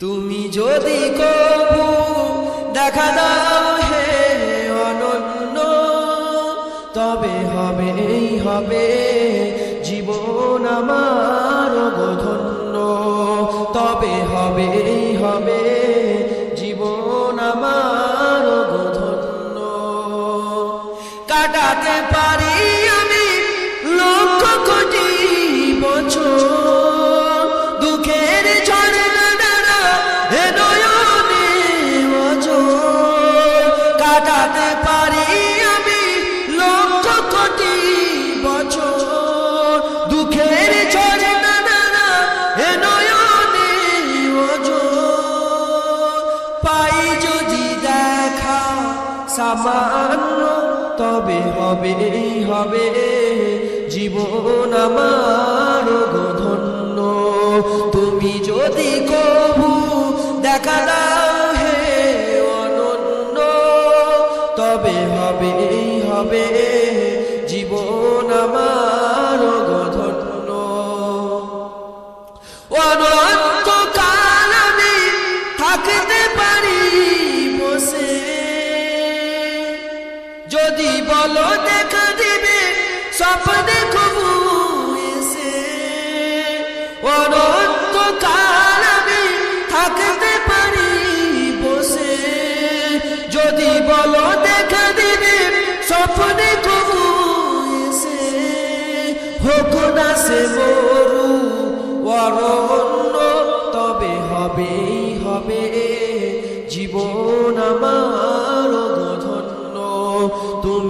তুমি যদি কবু দেখা দাও হে অনন্য, তবে হবেই হবে জীবন আমার ধন্য তবে হবেই হবে জীবন আমার ধন্য কাটাতে পারি সামান্য, তবে হবে হবে। জীবন আমার ধন্য। তুমি যদি কবু দেখা দাও হে অনন্য, তবে হবে হবে। জীবন আমার ধন্য। অনন্তকাল যদি বলো দেখা দিবে, স্বপ্নে থাকতে পারি বসে। যদি দেখা হোক না সে অরণ্য তবে হবেই হবে।